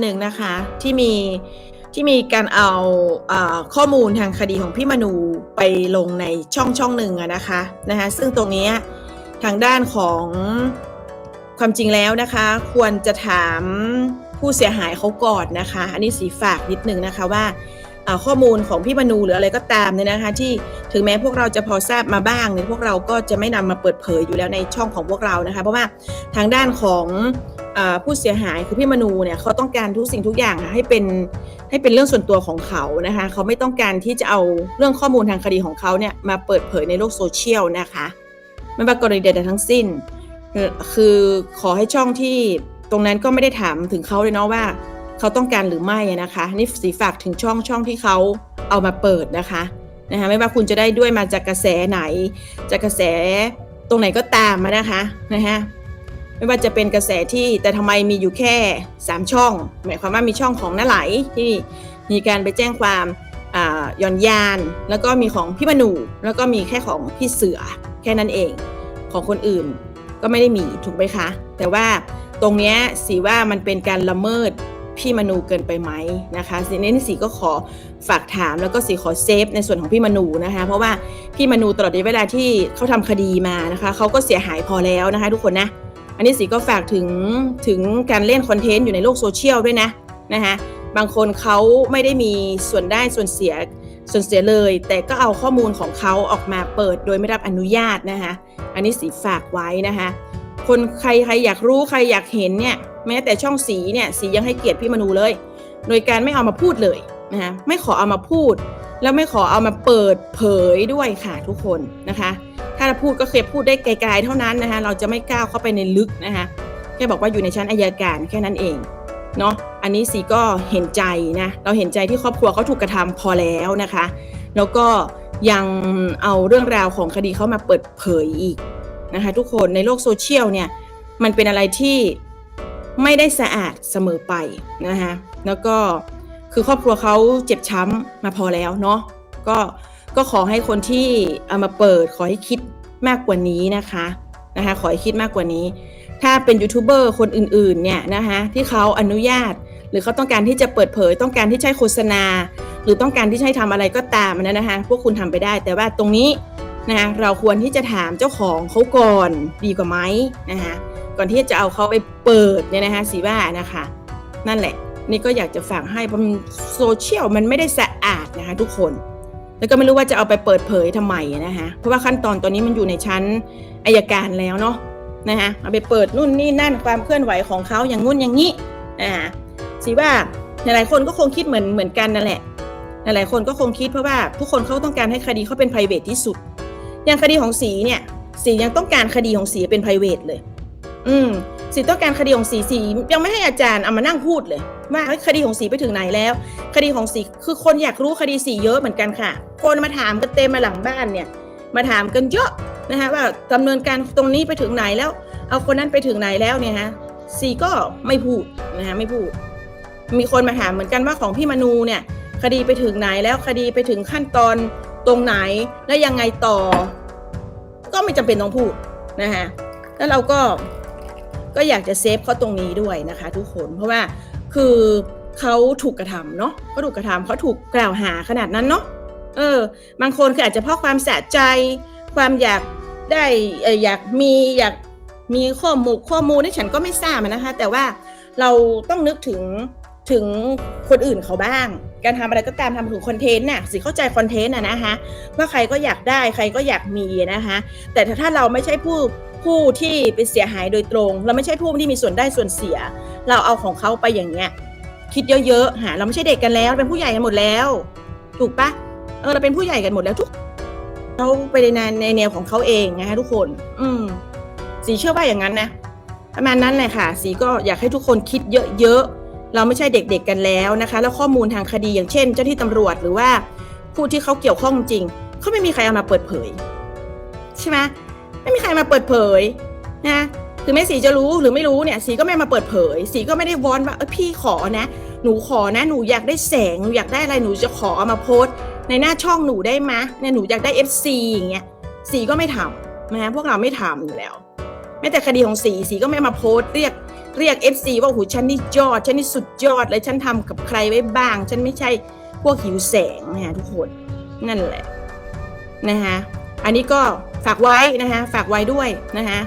หนึ่งนะคะ ที่มีที่มีการเอาอข้อมูลทางคดีของพี่มนูไปลงในช่องช่องหนึ่งอะนะคะนะคะซึ่งตรงนี้ทางด้านของความจริงแล้วนะคะ ควรจะถามผู้เสียหายเขาก่อนนะคะ อันนี้สีฝากนิดนึงนะคะว่าข้อมูลของพี่มนูหรืออะไรก็ตามเนี่ยนะคะ ที่ถึงแม้พวกเราจะพอทราบมาบ้างเนี่ยพวกเราก็จะไม่นำมาเปิดเผยอยู่แล้วในช่องของพวกเรานะคะ เพราะว่าทางด้านของ ผู้เสียหายคือพี่มนูเนี่ยเขาต้องการทุกสิ่งทุกอย่างอะให้เป็นให้เป็นเรื่องส่วนตัวของเขานะคะเขาไม่ต้องการที่จะเอาเรื่องข้อมูลทางคดีของเขาเนี่ยมาเปิดเผยในโลกโซเชียลนะคะไม่ว่ากรณีใดๆทั้งสิ้น คือขอให้ช่องที่ตรงนั้นก็ไม่ได้ถามถึงเขาเลยเนาะว่าเขาต้องการหรือไม่นะคะนี่สีฝากถึงช่องช่องที่เขาเอามาเปิดนะคะนะคะไม่ว่าคุณจะได้ด้วยมาจากกระแสไหน จากกระแสตรงไหนก็ตามมานะคะนะคะ ไม่ว่าจะเป็นกระแสที่แต่ทำไมมีอยู่แค่ 3 ช่อง หมายความว่ามีช่องของน้าไหลที่มีการไปแจ้งความย่อนยาน แล้วก็มีของพี่มนูแล้วก็มีแค่ของพี่เสือแค่นั้นเอง ของคนอื่นก็ไม่ได้มีถูกไหมคะ แต่ว่าตรงเนี้ยสีว่ามันเป็นการละเมิดพี่มนูเกินไปไหมนะคะสีนี้สีก็ขอฝากถามแล้วก็สีขอเซฟในส่วนของพี่มนูนะคะ เพราะว่าพี่มนูตลอดระยะเวลาที่เขาทำคดีมานะคะเขาก็เสียหายพอแล้วนะคะ ทุกคนนะ อันนี้สีก็ฝากถึงถึงการเล่นคอนเทนต์อยู่ในโลกโซเชียลด้วยนะนะคะบางคนเขาไม่ได้มีส่วนได้ส่วนเสียส่วนเสียเลย แต่ก็เอาข้อมูลของเขาออกมาเปิดโดยไม่รับอนุญาตนะคะอันนี้สีฝากไว้นะคะคนใครใครอยากรู้ใครอยากเห็นเนี่ยแม้แต่ช่องสีเนี่ยสียังให้เกียรติพี่มนูเลย โดยการไม่เอามาพูดเลยนะคะไม่ขอเอามาพูด แล้วไม่ขอเอามาเปิดเผยด้วยค่ะทุกคนนะคะ ถ้าพูดก็เคยพูดได้ไกลๆเท่านั้นนะคะเราจะไม่ก้าวเข้าไปในลึกนะคะแค่บอกว่าอยู่ในชั้นอายการแค่นั้นเองเนาะอันนี้สีก็เห็นใจนะเราเห็นใจที่ครอบครัวเขาถูกกระทำพอแล้วนะคะ แล้วก็ยังเอาเรื่องราวของคดีเขามาเปิดเผยอีกนะคะทุกคนในโลกโซเชียลเนี่ยมันเป็นอะไรที่ไม่ได้สะอาดเสมอไปนะคะแล้วก็คือครอบครัวเขาเจ็บช้ำมาพอแล้วเนาะก็ก็ขอให้คนที่เอามาเปิดขอให้คิด มากกว่านี้นะคะนะคะ ขอให้คิดมากกว่านี้ ถ้าเป็นยูทูบเบอร์คนอื่นๆเนี่ยนะคะที่เขาอนุญาต หรือเขาต้องการที่จะเปิดเผย ต้องการที่ใช้โฆษณา หรือต้องการที่ให้ทำอะไรก็ตามนะนะคะ พวกคุณทำไปได้ แต่ว่าตรงนี้นะคะเราควรที่จะถามเจ้าของเขาก่อนดีกว่าไหมนะคะก่อนที่จะเอาเขาไปเปิดเนี่ยนะคะสีว่านะคะ นั่นแหละ นี่ก็อยากจะฝากให้เพราะมันโซเชียลมันไม่ได้สะอาดนะคะทุกคน แล้วก็ไม่รู้ว่าจะเอาไปเปิดเผยทำไมนะคะเพราะว่าขั้นตอนตอนนี้มันอยู่ในชั้นอายการแล้วเนาะนะคะเอาไปเปิดนู่นนี่นั่นความเคลื่อนไหวของเขาอย่างงู้นอย่างนี้นะคะสีว่าหลายๆคนก็คงคิดเหมือนเหมือนกันนั่นแหละ หลายๆคนก็คงคิดเพราะว่าทุกคนเขาต้องการให้คดีเขาเป็น p r i v a t ที่สุด อย่างคดีของสีเนี่ยสียังต้องการคดีของสีเป็น p r i v a t เลย อืมสีต้องการคดีของสีสียังไม่ให้อาจารย์เอามานั่งพูดเลย ว่าคดีของสีไปถึงไหนแล้ว คดีของสีคือคนอยากรู้คดีสีเยอะเหมือนกันค่ะ คนมาถามกันเต็มมาหลังบ้านเนี่ย มาถามกันเยอะนะคะว่าดำเนินการตรงนี้ไปถึงไหนแล้ว เอาคนนั้นไปถึงไหนแล้วเนี่ยฮะสีก็ไม่พูดนะคะไม่พูด มีคนมาถามเหมือนกันว่าของพี่มนูเนี่ย คดีไปถึงไหนแล้วคดีไปถึงขั้นตอนตรงไหนแล้วยังไงต่อ ก็ไม่จำเป็นต้องพูดนะคะแล้วเราก็ก็อยากจะเซฟเขาตรงนี้ด้วยนะคะ ทุกคนเพราะว่า คือเขาถูกกระทำเนาะเขาถูกกระทำเขาถูกกล่าวหาขนาดนั้นเนาะเออ บางคนคืออาจจะเพราะความสะใจ ความอยากได้อออยากมีอยากมีข้อมูลข้อมูลนี่ฉันก็ไม่ทราบนะคะ แต่ว่าเราต้องนึกถึงถึงคนอื่นเขาบ้าง การทำอะไรก็ตามทำถึงคอนเทนต์น่ะสิเข้าใจคอนเทนต์นะนะคะว่าใครก็อยากได้ใครก็อยากมีนะคะแต่ถ้าเราไม่ใช่ผู้ผู้ที่เป็นเสียหายโดยตรง เราไม่ใช่ผู้ที่มีส่วนได้ส่วนเสีย เราเอาของเขาไปอย่างเงี้ยคิดเยอะๆหาเราไม่ใช่เด็กกันแล้วเป็นผู้ใหญ่กันหมดแล้ว ถูกปะเออเราเป็นผู้ใหญ่กันหมดแล้วทุกเขาไปในในแนวของเขาเองนะคะทุกคน อืมสีเชื่อว่าอย่างนั้นนะประมาณนั้นแหละค่ะ สีก็อยากให้ทุกคนคิดเยอะๆ เราไม่ใช่เด็กๆกันแล้วนะคะ แล้วข้อมูลทางคดีอย่างเช่น เจ้าที่ตำรวจหรือว่าผู้ที่เขาเกี่ยวข้องจริงเขาไม่มีใครเอามาเปิดเผย ใช่ไหมไม่มีใครมาเปิดเผยนะถึงแม้สีจะรู้หรือไม่รู้เนี่ยสีก็ไม่มาเปิดเผย สีก็ไม่ได้วอนว่าเออพี่ขอนะ หนูขอนะ หนูอยากได้แสงหนูอยากได้อะไรหนูจะขอเอามาโพสต์ในหน้าช่องหนูได้ไหมเนี่ยหนูอยากได้ FC อย่างเงี้ยสีก็ไม่ทำนะพวกเราไม่ทำอยู่แล้ว ม้แต่คดีของสีสีก็ไม่มาโพสต์เรียกเรียก FC ว่าโอ้โหฉันนี่ยอด ฉันนี่สุดยอดเลยฉันทำกับใครไว้บ้าง ฉันไม่ใช่พวกหิวแสงนะฮะทุกคนนั่นแหละนะคะอันนี้ก็ฝากไว้นะคะฝากไว้ด้วยนะคะ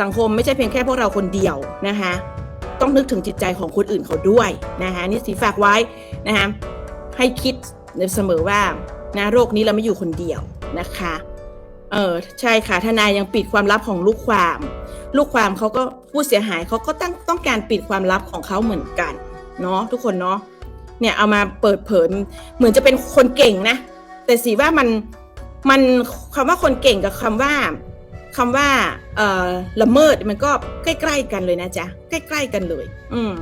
สังคมไม่ใช่เพียงแค่พวกเราคนเดียวนะคะต้องนึกถึงจิตใจของคนอื่นเขาด้วยนะคะนี่สีฝากไว้นะคะให้คิดเสมอว่านะโรคนี้เราไม่อยู่คนเดียวนะคะ เออใช่ค่ะทนายยังปิดความลับของลูกความ ลูกความเขาก็ผู้เสียหายเขาก็ตั้งต้องการปิดความลับของเขาเหมือนกันเนาะทุกคนเนาะเนี่ยเอามาเปิดเผยเหมือนจะเป็นคนเก่งนะ แต่สีว่ามันมันคำว่าคนเก่งกับคำว่าคำว่าเอ่อละเมิดมันก็ใกล้ๆกันเลยนะจ๊ะใกล้ๆกันเลย อืม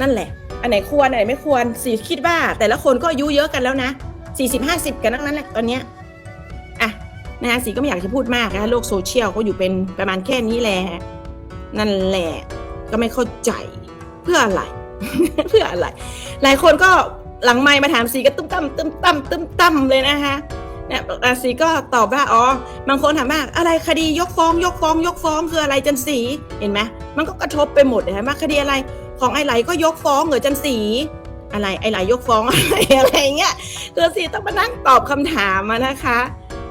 นั่นแหละ อันไหนควรอันไหนไม่ควรสีคิดว่า แต่ละคนก็อายุเยอะกันแล้วนะสี่สิบห้าสิบกันทั้งนั้นแหละตอนเนี้ย นะฮะสีก็ไม่อยากจะพูดมากนะโลกโซเชียลก็อยู่เป็นประมาณแค่นี้แหละนั่นแหละก็ไม่เข้าใจเพื่ออะไร เพื่ออะไร หลายคนก็หลังไมค์มาถามสีก็ตุ้มตั้มตุ้มตั้มตุ้มตั้มเลยนะคะเนี่ยอะสีก็ตอบว่าอ๋อบางคนถามว่าอะไรคดียกฟ้อง ยกฟ้อง ยกฟ้องคืออะไรจันสีเห็นไหมมันก็กระทบไปหมดเลยไหมคดีอะไรของไอ้ไหลก็ยกฟ้องเหรอจันสีอะไรไอ้ไหลยกฟ้องอะไรอะไรเงี้ยคือสีต้องมานั่งตอบคำถามมานะคะ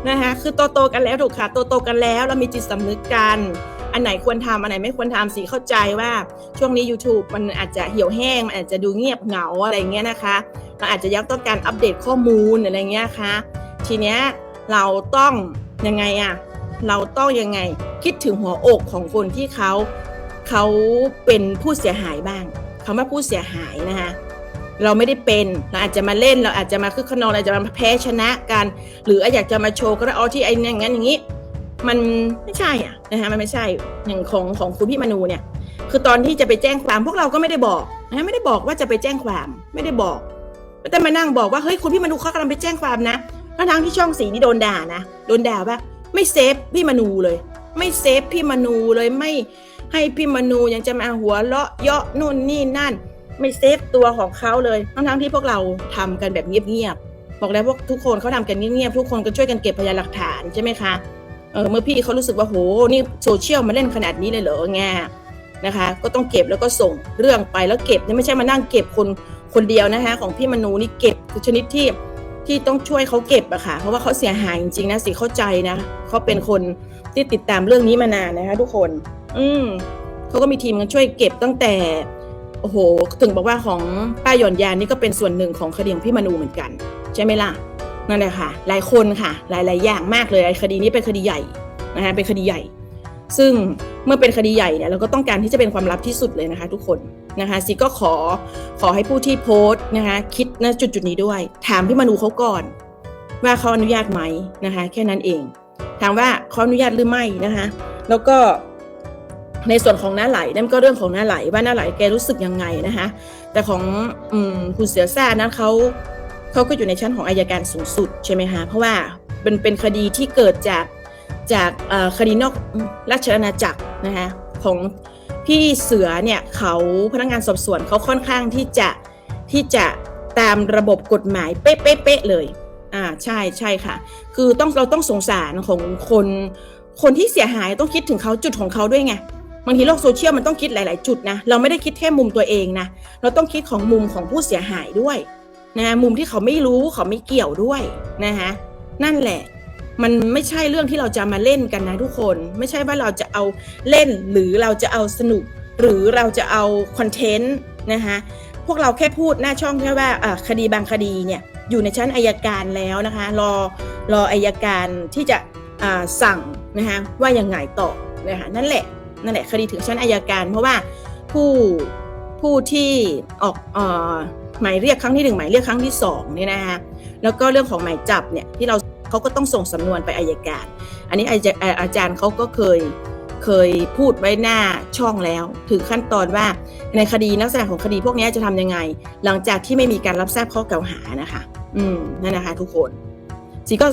นะคะคือโตโตๆกันแล้วถูกค่ะโตโตๆกันแล้วเรามีจิตสำนึกกัน อันไหนควรทำอันไหนไม่ควรทำสีเข้าใจว่าช่วงนี้ YouTube มันอาจจะเหี่ยวแห้ง มันอาจจะดูเงียบเหงาอะไรเงี้ยนะคะ เราอาจจะยังต้องการอัปเดตข้อมูลอะไรเงี้ยค่ะทีเนี้ยเราต้องยังไงอะเราต้องยังไงคิดถึงหัวอกของคนที่เขาเขาเป็นผู้เสียหายบ้างคำว่าผู้เสียหายนะคะ เราไม่ได้เป็นเราอาจจะมาเล่นเราอาจจะมาคึกขนองเราอาจจะมาแพ้ชนะกัน หรืออยากจะมาโชว์ก็ได้อ๋อที่ไอ้นี่อย่างนั้นอย่างนี้ มันไม่ใช่อะนะคะมันไม่ใช่อย่างของของคุณพี่มนูเนี่ย คือตอนที่จะไปแจ้งความพวกเราก็ไม่ได้บอกนะไม่ได้บอกว่าจะไปแจ้งความไม่ได้บอกแต่มานั่งบอกว่าเฮ้ยคุณพี่มนูเขากำลังไปแจ้งความนะทั้งทั้งที่ช่องสีนี่โดนด่านะโดนด่าว่าไม่เซฟพี่มนูเลย ไม่เซฟพี่มนูเลยไม่ให้พี่มนูยังจะมาหัวเราะเยาะนู่นนี่นั่น ไม่เซฟตัวของเขาเลยทั้งทั้งที่พวกเราทำกันแบบเงียบๆบอกแล้วพวกทุกคนเขาทำกันเงียบๆทุกคนก็ช่วยกันเก็บพยานหลักฐานใช่ไหมคะเออเมื่อพี่เขารู้สึกว่าโหนี่โซเชียลมาเล่นขนาดนี้เลยเหรอแงนะคะ ก็ต้องเก็บแล้วก็ส่งเรื่องไปแล้วเก็บนี่ไม่ใช่มานั่งเก็บคนคนเดียวนะคะ ของพี่มนูนี่เก็บคือชนิดที่ที่ต้องช่วยเขาเก็บอะค่ะ เพราะว่าเขาเสียหายจริงๆนะสิเข้าใจนะเขาเป็นคนที่ติดตามเรื่องนี้มานานนะคะ ทุกคน อืมเขาก็มีทีมกันช่วยเก็บตั้งแต่ อ้โหถึงบอกว่าของป้าหย่อนยานนี่ก็เป็นส่วนหนึ่งของคดีของพี่มนูเหมือนกัน ใช่ไหมล่ะนั่นแหละค่ะ หลายคนค่ะ หลาย ๆ อย่างมากเลยไอ้คดีนี้เป็นคดีใหญ่นะคะเป็นคดีใหญ่ ซึ่งเมื่อเป็นคดีใหญ่เนี่ยเราก็ต้องการที่จะเป็นความลับที่สุดเลยนะคะ ทุกคนนะคะซีก็ขอขอให้ผู้ที่โพสต์นะคะ คิดณจุดจุดนี้ด้วย ถามพี่มนูเขาก่อน ว่าเขาอนุญาตไหมนะคะ แค่นั้นเอง ถามว่าเขาอนุญาตหรือไม่นะคะ แล้วก็ ในส่วนของน้าไหลนั่นก็เรื่องของน้าไหลว่าน้าไหลแกรู้สึกยังไงนะคะแต่ของอคุณเสือซ่นั้นเขาเขาก็อยู่ในชั้นของอายการสูงสุดใช่ไหมคะเพราะว่าเป็นเป็นคดีที่เกิดจากจากคดีนอกราชอาณาจักรนะคะของพี่เสือเนี่ยเขาพนักงานสอบสวนเขาค่อนข้างที่จะที่จะตามระบบกฎหมายเป๊ะๆๆเลยอ่าใช่ใช่ค่ะ คือต้องเราต้องสงสารของคนคนที่เสียหายต้องคิดถึงเขาจุดของเขาด้วยไง บางทีโลกโซเชียลมันต้องคิดหลาย ๆ จุดนะเราไม่ได้คิดแค่มุมตัวเองนะเราต้องคิดของมุมของผู้เสียหายด้วยนะมุมที่เขาไม่รู้เขาไม่เกี่ยวด้วยนะคะนั่นแหละ มันไม่ใช่เรื่องที่เราจะมาเล่นกันนะทุกคน ไม่ใช่ว่าเราจะเอาเล่นหรือเราจะเอาสนุก หรือเราจะเอาคอนเทนต์นะคะพวกเราแค่พูดหน้าช่องแค่ว่าคดีบางคดีเนี่ยอยู่ในชั้นอายการแล้วนะคะรอรออายการที่จะสั่งนะคะว่ายังไงต่อนะคะนั่นแหละ นั่นแหละคดีถึงชั้นอายการ เพราะว่าผู้ผู้ที่ออกออหมายเรียกครั้งที่หนึ่งหมายเรียกครั้งที่สองเนี่ยนะคะแล้วก็เรื่องของหมายจับเนี่ยที่เราเขาก็ต้องส่งสำนวนไปอายการ อันนี้อาจารย์เขาก็เคยเคยพูดไว้หน้าช่องแล้ว ถึงขั้นตอนว่าในคดีลักษณะของคดีพวกนี้จะทำยังไง หลังจากที่ไม่มีการรับทราบข้อกล่าวหานะคะ อืมนั่นนะคะ ทุกคนสีก็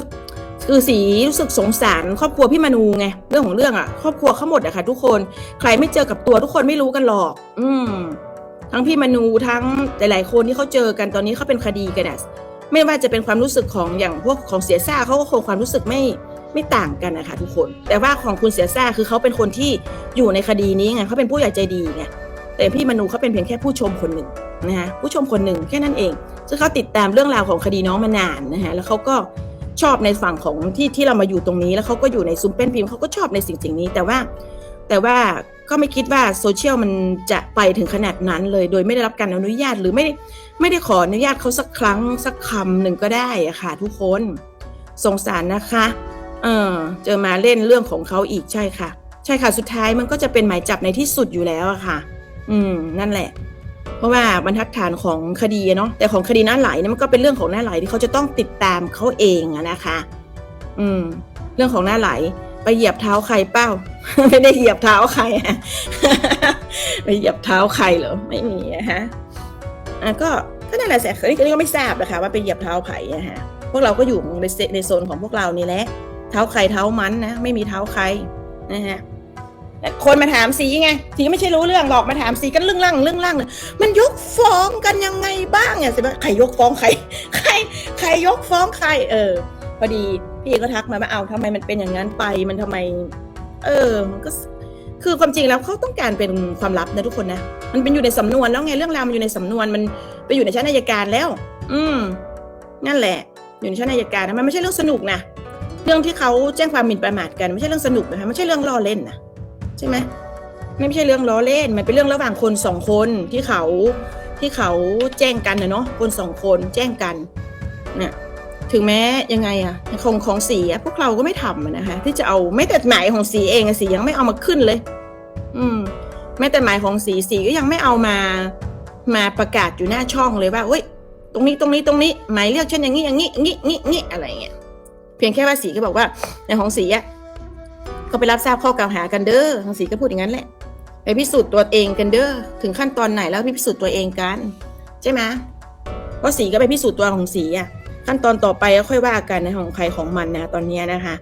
คือสีรู้สึกสงสารครอบครัวพี่มนูไงเรื่องของเรื่องอะ ครอบครัวเขาหมดอะค่ะ ทุกคนใครไม่เจอกับตัวทุกคนไม่รู้กันหรอก อืม ทั้งพี่มนูทั้งหลายๆคนที่เขาเจอกันตอนนี้เขาเป็นคดีกันอะไม่ว่าจะเป็นความรู้สึกของอย่างพวกของเสียซ่าเขาก็คงความรู้สึกไม่ไม่ต่างกันนะคะทุกคน แต่ว่าของคุณเสียซ่าคือเขาเป็นคนที่อยู่ในคดีนี้ไงเขาเป็นผู้ใหญ่ใจดีไงแต่พี่มนูเขาเป็นเพียงแค่ผู้ชมคนหนึ่งนะคะผู้ชมคนหนึ่งแค่นั้นเองซึ่งเขาติดตามเรื่องราวของคดีน้องมานานนะคะแล้วเขาก็ ชอบในฝั่งของที่ที่เรามาอยู่ตรงนี้ แล้วเขาก็อยู่ในซุ้มเป็นพิมพ์เขาก็ชอบในสิ่งสิ่งนี้ แต่ว่า แต่ว่าก็ไม่คิดว่าโซเชียลมันจะไปถึงขนาดนั้นเลย โดยไม่ได้รับการอนุญาตหรือไม่ได้ไม่ได้ขออนุญาตเขาสักครั้งสักคำหนึ่งก็ได้อะค่ะ ทุกคนสงสารนะคะ เออเจอมาเล่นเรื่องของเขาอีกใช่ค่ะ ใช่ค่ะสุดท้ายมันก็จะเป็นหมายจับในที่สุดอยู่แล้วอะค่ะ อืม นั่นแหละ เพราะว่าบรรทัดฐานของคดีเนาะแต่ของคดีน้าไหลเนี่ยมันก็เป็นเรื่องของน้าไหลที่เขาจะต้องติดตามเขาเองอะนะคะ อืม เรื่องของน้าไหล ไปเหยียบเท้าใครเป้า ไม่ได้เหยียบเท้าใครไปเหยียบเท้าใครเหรอไม่มีอะฮะอะก็ก็นั่นแหละแสิอันนี้ก็ไม่ทราบนะคะว่าไปเหยียบเท้าไผ่อะฮะพวกเราก็อยู่ในในโซนของพวกเรานี่แหละเท้าใครเท้ามันนะไม่มีเท้าใครนะฮะ คนมาถามสีไงสีไม่ใช่รู้เรื่องหรอกมาถามสีกันเรื่องล่างเรื่องล่างเลยมันยกฟ้องกันยังไงบ้างเนี่ยสิใครยกฟ้องใคร ใคร ใครยกฟ้องใคร เออ พอดีพี่ก็ทักมาว่าเอาทำไมมันเป็นอย่างนั้นไปมันทำไม เออมันก็คือความจริงแล้วเขาต้องการเป็นความลับนะทุกคนนะมันเป็นอยู่ในสำนวนแล้วไงเรื่องราวมันอยู่ในสำนวนมันไปอยู่ในชั้นอัยการแล้ว อืมนั่นแหละ อยู่ในชั้นอัยการนะมันไม่ใช่เรื่องสนุกนะเรื่องที่เขาแจ้งความหมิ่นประมาทกันไม่ใช่เรื่องสนุกนะคะไม่ใช่เรื่องล้อเล่นนะ ช่ไหมไม่ใช่เรื่องล้อเล่น มันเป็นเรื่องระหว่างคนสองคนที่เขาที่เขาแจ้งกันนะเนาะคนสองคนแจ้งกันเนี่ยถึงแม้ยังไงอะของของสีอะพวกเราก็ไม่ทำนะคะที่จะเอาไม่แต่หมายของสีเองสียังไม่เอามาขึ้นเลย อืมแม้แต่หมายของสีสีก็ยังไม่เอามามาประกาศอยู่หน้าช่องเลยว่าเฮ้ยตรงนี้ตรงนี้ตรงนี้หมายเรียกฉันอย่างนี้อย่างนี้งี้งี้งี้อะไรเงี้ยเพียงแค่ว่าสีก็บอกว่าในของสีอะ ก็ไปรับทราบข้อกล่าวหากันเด้อของสีก็พูดอย่างนั้นแหละ ไปพิสูจน์ตัวเองกันเด้อถึงขั้นตอนไหนแล้วพิสูจน์ตัวเองกัน ใช่ไหมเพราะสีก็ไปพิสูจน์ตัวของสีอะขั้นตอนต่อไปก็ค่อยว่ากันในของใครของมันนะตอนนี้นะคะ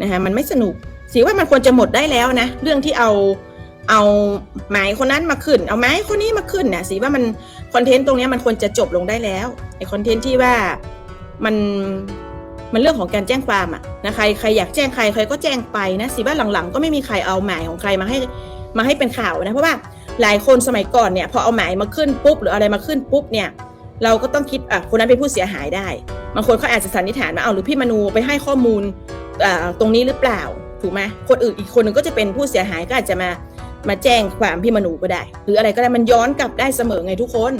นะคะมันไม่สนุกสีว่ามันควรจะหมดได้แล้วนะ เรื่องที่เอาเอาหมายคนนั้นมาขึ้น เอาหมายคนนี้มาขึ้นเนี่ยสีว่ามันคอนเทนต์ตรงนี้มันควรจะจบลงได้แล้วไอคอนเทนต์ที่ว่ามัน มันเรื่องของการแจ้งความอะนะใครใครอยากแจ้งใครใครก็แจ้งไปนะสีว่าหลังๆ ก็ไม่มีใครเอาหมายของใครมาให้มาให้เป็นข่าวนะเพราะว่าหลายคนสมัยก่อนเนี่ยพอเอาหมายมาขึ้นปุ๊บหรืออะไรมาขึ้นปุ๊บเนี่ยเราก็ต้องคิดอะคนนั้นเป็นผู้เสียหายได้บางคนเขาอาจจะสันนิษฐานว่าเอาหรือพี่มนูไปให้ข้อมูลตรงนี้หรือเปล่าถูกไหมคนอื่นอีกคนหนึ่งก็จะเป็นผู้เสียหายก็อาจจะมามาแจ้งความพี่มนูก็ได้ หรืออะไรก็ได้มันย้อนกลับได้เสมอไงทุกคน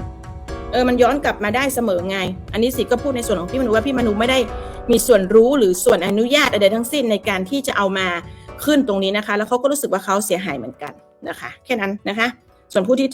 เออมันย้อนกลับมาได้เสมอไง อันนี้สิก็พูดในส่วนของพี่มนูว่าพี่มนูไม่ได้ มีส่วนรู้หรือส่วนอนุญาตอะไรทั้งสิ้นในการที่จะเอามาขึ้นตรงนี้นะคะ แล้วเขาก็รู้สึกว่าเขาเสียหายเหมือนกันนะคะ แค่นั้นนะคะ ส่วนผู้ที่